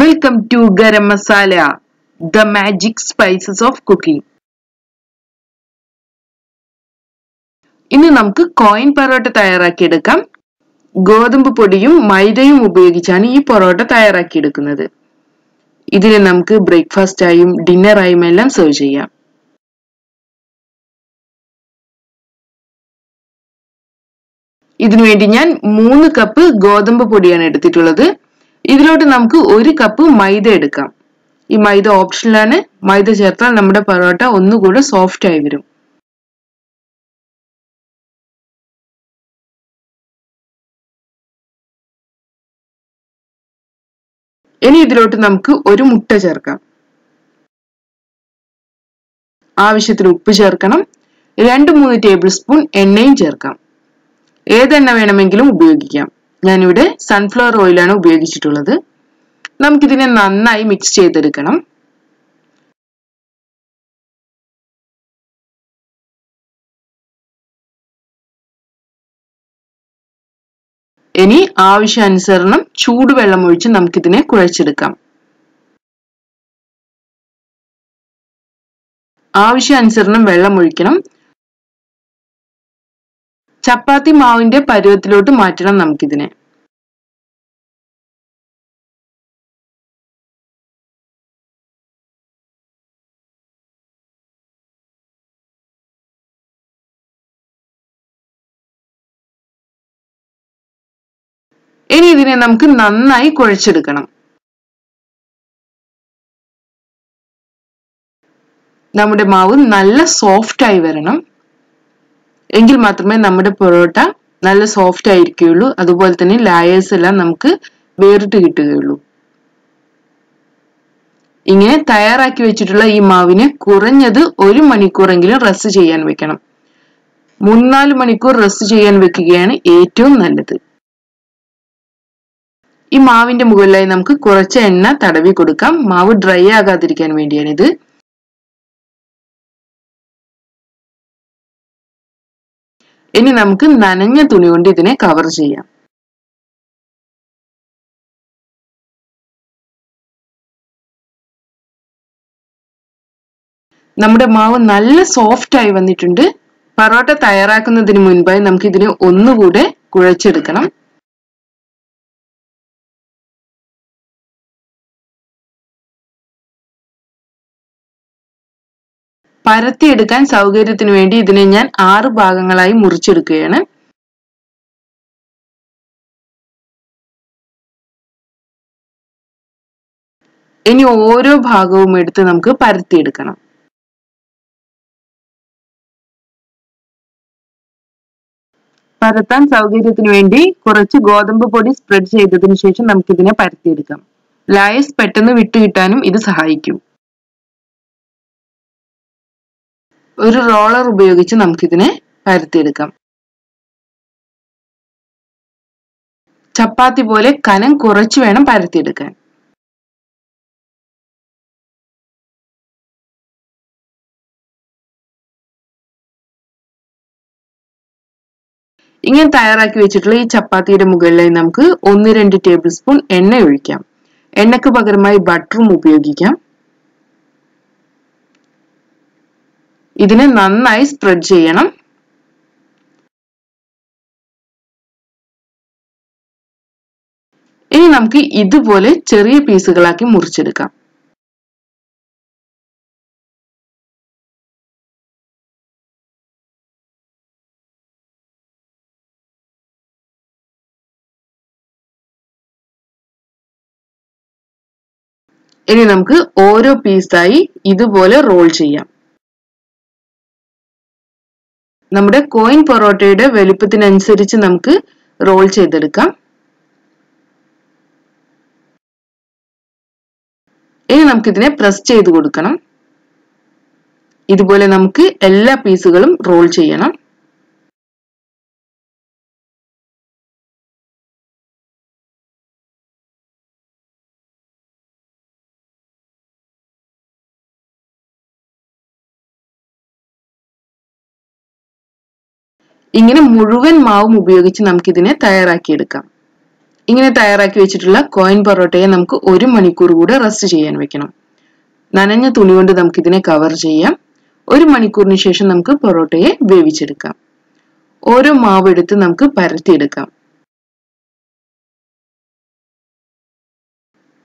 Welcome to Garam Masala, the magic spices of cooking. ഇന്ന് നമുക്ക് coin parotta തയ്യാറാക്കിയെടുക്കാം ഗോതമ്പ് പൊടിയും മൈദയും ഉപയോഗിച്ചാണ് ഈ പൊറോട്ട തയ്യാറാക്കിയെടുക്കുന്നത് ഇതിനെ നമുക്ക് ബ്രേക്ക്ഫാസ്റ്റ് ആയും ഡിന്നർ ആയും എല്ലാം സെർവ് ചെയ്യാം. ഇതിനുവേണ്ടി ഞാൻ മൂന്ന് കപ്പ് ഗോതമ്പ് പൊടിയാണ് എടുത്തിട്ടുള്ളത്. ഇതിലോട്ട് നമുക്ക് ഒരു കപ്പ് മൈദ എടുക്കാം. ഈ മൈദ ഓപ്ഷനിലാണ് മൈദ ചേർത്താൽ നമ്മുടെ പൊറോട്ട ഒന്നുകൂടെ സോഫ്റ്റ് ആയി വരും. ഇനി ഇതിലോട്ട് നമുക്ക് ഒരു മുട്ട ചേർക്കാം. ആവശ്യത്തിന് ഉപ്പ് ചേർക്കണം. രണ്ട് മൂന്ന് ടേബിൾ സ്പൂൺ എണ്ണയും ചേർക്കാം. ഏതെണ്ണ വേണമെങ്കിലും ഉപയോഗിക്കാം. ഞാനിവിടെ സൺഫ്ലവർ ഓയിലാണ് ഉപയോഗിച്ചിട്ടുള്ളത്. നമുക്കിതിനെ നന്നായി മിക്സ് ചെയ്തെടുക്കണം. ഇനി ആവശ്യാനുസരണം ചൂടുവെള്ളം ഒഴിച്ച് നമുക്കിതിനെ കുഴച്ചെടുക്കാം. ആവശ്യാനുസരണം വെള്ളം ഒഴിക്കണം. ചപ്പാത്തി മാവിന്റെ പരുവത്തിലോട്ട് മാറ്റണം നമുക്കിതിനെ. ഇനി ഇതിനെ നമുക്ക് നന്നായി കുഴച്ചെടുക്കണം. നമ്മുടെ മാവ് നല്ല സോഫ്റ്റ് ആയി വരണം. എങ്കിൽ മാത്രമേ നമ്മുടെ പൊറോട്ട നല്ല സോഫ്റ്റ് ആയിരിക്കുകയുള്ളൂ. അതുപോലെ തന്നെ ലായേഴ്സ് എല്ലാം നമുക്ക് വേറിട്ട് കിട്ടുകയുള്ളൂ. ഇങ്ങനെ തയ്യാറാക്കി വെച്ചിട്ടുള്ള ഈ മാവിനെ കുറഞ്ഞത് ഒരു മണിക്കൂറെങ്കിലും റെസ്റ്റ് ചെയ്യാൻ വെക്കണം. മൂന്നാൽ മണിക്കൂർ റെസ്റ്റ് ചെയ്യാൻ വെക്കുകയാണ് ഏറ്റവും നല്ലത്. ഈ മാവിന്റെ മുകളിലായി നമുക്ക് കുറച്ച് എണ്ണ തടവി കൊടുക്കാം. മാവ് ഡ്രൈ ആകാതിരിക്കാൻ വേണ്ടിയാണ് ഇനി നമുക്ക് നനഞ്ഞ തുണി കൊണ്ട് ഇതിനെ കവർ ചെയ്യാം. നമ്മുടെ മാവ് നല്ല സോഫ്റ്റ് ആയി വന്നിട്ടുണ്ട്. പറോട്ട തയ്യാറാക്കുന്നതിന് മുൻപായി നമുക്ക് ഇതിനെ ഒന്നുകൂടെ കുഴച്ചെടുക്കണം. പരത്തിയെടുക്കാൻ സൗകര്യത്തിന് വേണ്ടി ഇതിനെ ഞാൻ ആറ് ഭാഗങ്ങളായി മുറിച്ചെടുക്കുകയാണ്. ഇനി ഓരോ ഭാഗവും എടുത്ത് നമുക്ക് പരത്തിയെടുക്കണം. പരത്താൻ സൗകര്യത്തിന് വേണ്ടി കുറച്ച് ഗോതമ്പ് പൊടി സ്പ്രെഡ് ചെയ്തതിനു ശേഷം നമുക്കിതിനെ പരത്തിയെടുക്കാം. ലായസ് പെട്ടെന്ന് വിട്ടുകിട്ടാനും ഇത് സഹായിക്കും. ഒരു റോളർ ഉപയോഗിച്ച് നമുക്കിതിനെ പരത്തിയെടുക്കാം. ചപ്പാത്തി പോലെ കനം കുറച്ച് വേണം പരത്തിയെടുക്കാൻ. ഇങ്ങനെ തയ്യാറാക്കി വെച്ചിട്ടുള്ള ഈ ചപ്പാത്തിയുടെ മുകളിലായി നമുക്ക് ഒന്ന് രണ്ട് ടേബിൾ സ്പൂൺ എണ്ണ ഒഴിക്കാം. എണ്ണയ്ക്ക് പകരമായി ബട്ടറും ഉപയോഗിക്കാം. ഇതിനെ നന്നായി സ്പ്രെഡ് ചെയ്യണം. ഇനി നമുക്ക് ഇതുപോലെ ചെറിയ പീസുകളാക്കി മുറിച്ചെടുക്കാം. ഇനി നമുക്ക് ഓരോ പീസായി ഇതുപോലെ റോൾ ചെയ്യാം. നമ്മുടെ കോയിൻ പൊറോട്ടയുടെ വലുപ്പത്തിനനുസരിച്ച് നമുക്ക് റോൾ ചെയ്തെടുക്കാം. ഇനി നമുക്കിതിനെ പ്രസ് ചെയ്ത് കൊടുക്കണം. ഇതുപോലെ നമുക്ക് എല്ലാ പീസുകളും റോൾ ചെയ്യണം. ഇങ്ങനെ മുഴുവൻ മാവും ഉപയോഗിച്ച് നമുക്കിതിനെ തയ്യാറാക്കിയെടുക്കാം. ഇങ്ങനെ തയ്യാറാക്കി വെച്ചിട്ടുള്ള കോയിൻ പൊറോട്ടയെ നമുക്ക് ഒരു മണിക്കൂർ കൂടെ റെസ്റ്റ് ചെയ്യാൻ വെക്കണം. നനഞ്ഞ തുണി കൊണ്ട് നമുക്കിതിനെ കവർ ചെയ്യാം. ഒരു മണിക്കൂറിന് ശേഷം നമുക്ക് പൊറോട്ടയെ വേവിച്ചെടുക്കാം. ഓരോ മാവ് എടുത്ത് നമുക്ക് പരത്തിയെടുക്കാം.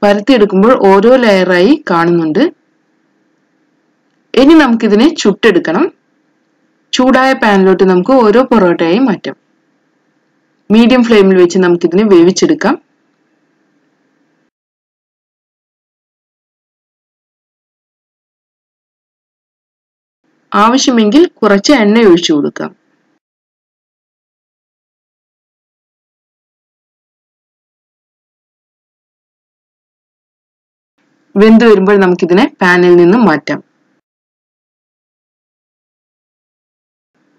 പരത്തിയെടുക്കുമ്പോൾ ഓരോ ലെയറായി കാണുന്നുണ്ട്. ഇനി നമുക്കിതിനെ ചുട്ടെടുക്കണം. ചൂടായ പാനിലോട്ട് നമുക്ക് ഓരോ പൊറോട്ടയായി മാറ്റാം. മീഡിയം ഫ്ലെയിമിൽ വെച്ച് നമുക്കിതിനെ വേവിച്ചെടുക്കാം. ആവശ്യമെങ്കിൽ കുറച്ച് എണ്ണ ഒഴിച്ചു കൊടുക്കാം. വെന്ത് വരുമ്പോൾ നമുക്കിതിനെ പാനിൽ നിന്ന് മാറ്റാം.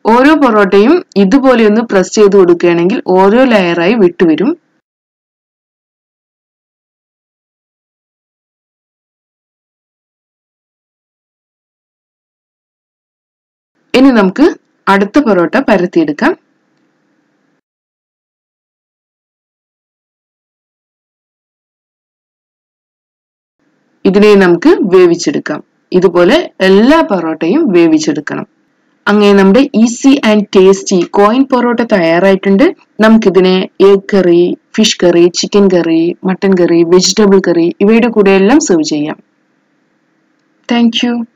ഓരോ പൊറോട്ടയും ഇതുപോലെ ഒന്ന് പ്രസ് ചെയ്ത് കൊടുക്കുകയാണെങ്കിൽ ഓരോ ലെയറായി വിട്ടുവരും ഇനി നമുക്ക് അടുത്ത പൊറോട്ട പരത്തിയെടുക്കാം. ഇതിനെ നമുക്ക് വേവിച്ചെടുക്കാം. ഇതുപോലെ എല്ലാ പൊറോട്ടയും വേവിച്ചെടുക്കണം. അങ്ങനെ നമ്മുടെ easy and tasty coin parotta തയ്യാറായിട്ടുണ്ട്. നമുക്കിതിനെ egg curry fish curry chicken curry mutton curry vegetable curry ഇവയുടെ കൂടെ എല്ലാം സെർവ് ചെയ്യാം. താങ്ക്